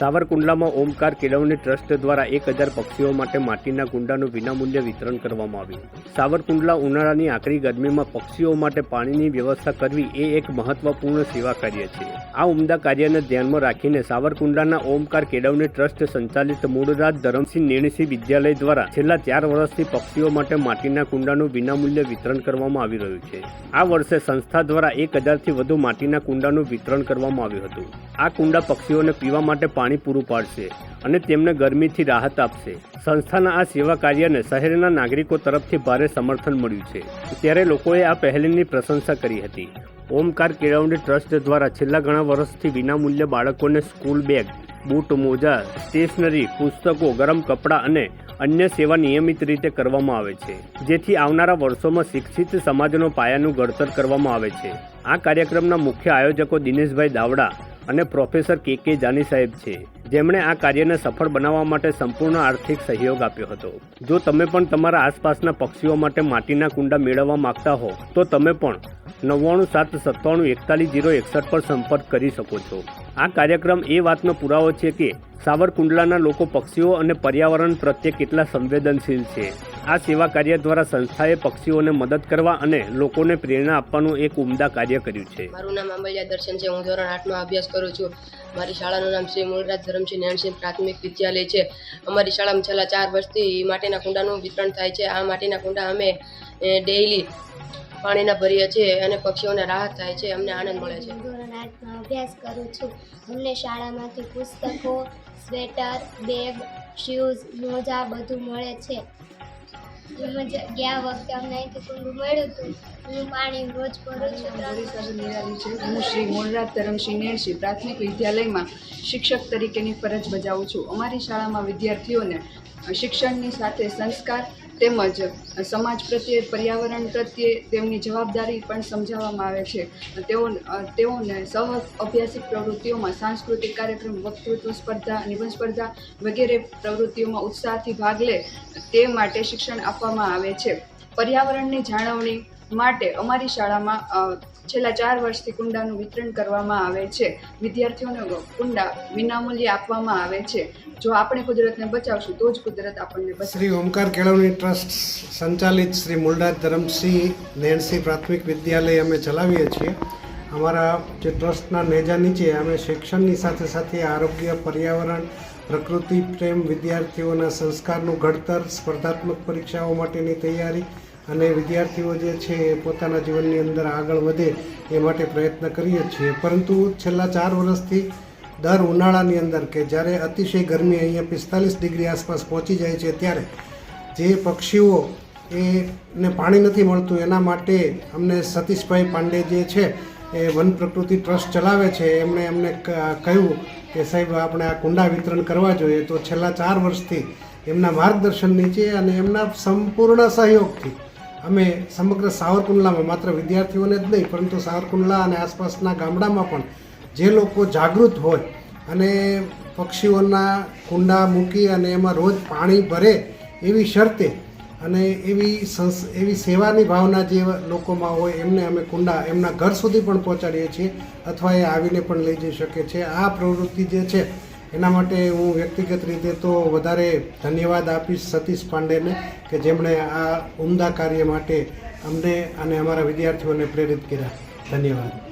સાવરકુંડલામાં ઓમકાર કેળવણી ટ્રસ્ટ દ્વારા એક હજાર પક્ષીઓ માટે માટીના કુંડાનું વિનામૂલ્ય વિતરણ કરવામાં આવ્યું. સાવરકુંડલા ઉનાળાની આકરી ગરમીમાં પક્ષીઓ માટે પાણીની વ્યવસ્થા કરવી એ એક મહત્વપૂર્ણ સેવા કાર્ય છે. આ ઉમદા કાર્યને ધ્યાનમાં રાખીને સાવરકુંડલાના ઓમકાર કેળવણી ટ્રસ્ટ સંચાલિત મૂળરાજ ધરમસિંહ નેણસી વિદ્યાલય દ્વારા છેલ્લા ચાર વર્ષથી પક્ષીઓ માટે માટીના કુંડાનું વિનામૂલ્ય વિતરણ કરવામાં આવી રહ્યું છે. આ વર્ષે સંસ્થા દ્વારા એક હજારથી વધુ માટીના કુંડાનું વિતરણ કરવામાં આવ્યું હતું. આ કુંડા પક્ષીઓને પીવા માટે પાણી પૂરું પાડશે અને તેમને ગરમીથી રાહત આપશે. સંસ્થાના આ સેવા કાર્યને શહેરના નાગરિકો તરફથી ભારે સમર્થન મળ્યું છે. ત્યારે લોકોએ આ પહેલની પ્રશંસા કરી હતી. ઓમકાર કેળવણી ટ્રસ્ટ દ્વારા છેલ્લા ઘણા વર્ષથી વિનામૂલ્યે બાળકોને સ્કૂલ બેગ, બૂટ, મોજા, સ્ટેશનરી, પુસ્તકો, ગરમ કપડાં અને અન્ય સેવા નિયમિત રીતે કરવામાં આવે છે. જેથી આવનારા વર્ષોમાં શિક્ષિત સમાજનો પાયાનું ઘડતર કરવામાં આવે છે. આ કાર્યક્રમના મુખ્ય આયોજકો દિનેશભાઈ દાવડા અને પ્રોફેસર કે કે જાની સાહેબ છે, જેમણે આ કાર્યને સફળ બનાવવા માટે સંપૂર્ણ આર્થિક સહયોગ આપ્યો હતો. જો તમે પણ તમારા આસપાસના પક્ષીઓ માટે માટીના કુંડા મેળવવા માંગતા હો, તો તમે પણ નવ્વાણું સાત સત્તાણું એકતાલીસ જીરો એકસઠ પર સંપર્ક કરી શકો છો. આ કાર્યક્રમ એ વાતનો પુરાવો છે કે સાવરકુંડલાના લોકો પક્ષીઓ અને પર્યાવરણ પ્રત્યે કેટલા સંવેદનશીલ છે. આ સેવા કાર્ય દ્વારા સંસ્થાએ પક્ષીઓને મદદ કરવા અને લોકોને પ્રેરણા આપવાનું એક ઉમદા કાર્ય કર્યું છે. મારું નામ આંબલિયા દર્શન છે. હું ધોરણ આઠમાં અભ્યાસ કરું છું. મારી શાળાનું નામ શ્રી મૂળરાજ ધરમસિંહ નેણસિંહ પ્રાથમિક વિદ્યાલય છે. અમારી શાળામાં છેલ્લા ચાર વર્ષથી માટીના કુંડાનું વિતરણ થાય છે. આ માટીના કુંડા અમે ડેઈલી પાણીના ભરીએ છીએ અને પક્ષીઓને રાહત થાય છે. અમને આનંદ મળે છે. ધોરણ આઠમાં અભ્યાસ કરું છું. અમને શાળામાંથી પુસ્તકો, સ્વેટર, બેગ શૂઝ મોજા બધું મળે છે. તેમજ ગયા વખતે અમને અહીંથી કુંડું મળ્યું હતું. હું પાણી રોજ ભરું છું. હું શ્રી મૂળરાજ ધરમસિંહ નેણસિંહ પ્રાથમિક વિદ્યાલયમાં શિક્ષક તરીકેની ફરજ બજાવું છું. અમારી શાળામાં વિદ્યાર્થીઓને શિક્ષણની સાથે સંસ્કાર તેમજ સમાજ પ્રત્યે, પર્યાવરણ પ્રત્યે તેમની જવાબદારી પણ સમજાવવામાં આવે છે. તેઓ, તેઓને સહ અભ્યાસિક પ્રવૃત્તિઓમાં સાંસ્કૃતિક કાર્યક્રમ, વક્તૃત્વ સ્પર્ધા, નિબંધ સ્પર્ધા વગેરે પ્રવૃત્તિઓમાં ઉત્સાહથી ભાગ લે તે માટે શિક્ષણ આપવામાં આવે છે. પર્યાવરણની જાળવણી માટે અમારી શાળામાં છેલ્લા ચાર વર્ષથી કુંડાનું વિતરણ કરવામાં આવે છે. વિદ્યાર્થીઓને કુંડા વિનામૂલ્યે આપવામાં આવે છે. જો આપણે કુદરતને બચાવશું, તો જ કુદરત આપણને શ્રી ઓમકાર કેળવણી ટ્રસ્ટ સંચાલિત શ્રી મુલડા ધરમસિંહ નેણસિંહ પ્રાથમિક વિદ્યાલય અમે ચલાવીએ છીએ. અમારા જે ટ્રસ્ટના નેજા નીચે અમે શિક્ષણની સાથે સાથે આરોગ્ય, પર્યાવરણ, પ્રકૃતિ, પ્રેમ, વિદ્યાર્થીઓના સંસ્કારનું ઘડતર, સ્પર્ધાત્મક પરીક્ષાઓ માટેની તૈયારી અને વિદ્યાર્થીઓ જે છે એ પોતાના જીવનની અંદર આગળ વધે એ માટે પ્રયત્ન કરીએ છીએ. પરંતુ છેલ્લા ચાર વર્ષથી દર ઉનાળાની અંદર કે જ્યારે અતિશય ગરમી અહીંયા પિસ્તાલીસ ડિગ્રી આસપાસ પહોંચી જાય છે ત્યારે જે પક્ષીઓ એને પાણી નથી મળતું એના માટે અમને સતીશભાઈ પાંડે જે છે એ વન પ્રકૃતિ ટ્રસ્ટ ચલાવે છે. એમણે એમને કહ્યું કે સાહેબ આપણે આ કુંડા વિતરણ કરવા જોઈએ. તો છેલ્લા ચાર વર્ષથી એમના માર્ગદર્શન નીચે અને એમના સંપૂર્ણ સહયોગથી અમે સમગ્ર સાવરકુંડલામાં માત્ર વિદ્યાર્થીઓને જ નહીં, પરંતુ સાવરકુંડલા અને આસપાસના ગામડામાં પણ જે લોકો જાગૃત હોય અને પક્ષીઓના કુંડા મૂકી અને એમાં રોજ પાણી ભરે એવી શરતે અને એવી સંસ, એવી સેવાની ભાવના જે લોકોમાં હોય એમને અમે કુંડા, એમના ઘર સુધી પણ પહોંચાડીએ છીએ અથવા એ આવીને પણ લઈ જઈ શકે છે. આ પ્રવૃત્તિ જે છે એના માટે હું વ્યક્તિગત રીતે તો વધારે ધન્યવાદ આપીશ સતીશ પાંડેને કે જેમણે આ ઉમદા કાર્ય માટે અમને અને અમારા વિદ્યાર્થીઓને પ્રેરિત કર્યા. ધન્યવાદ.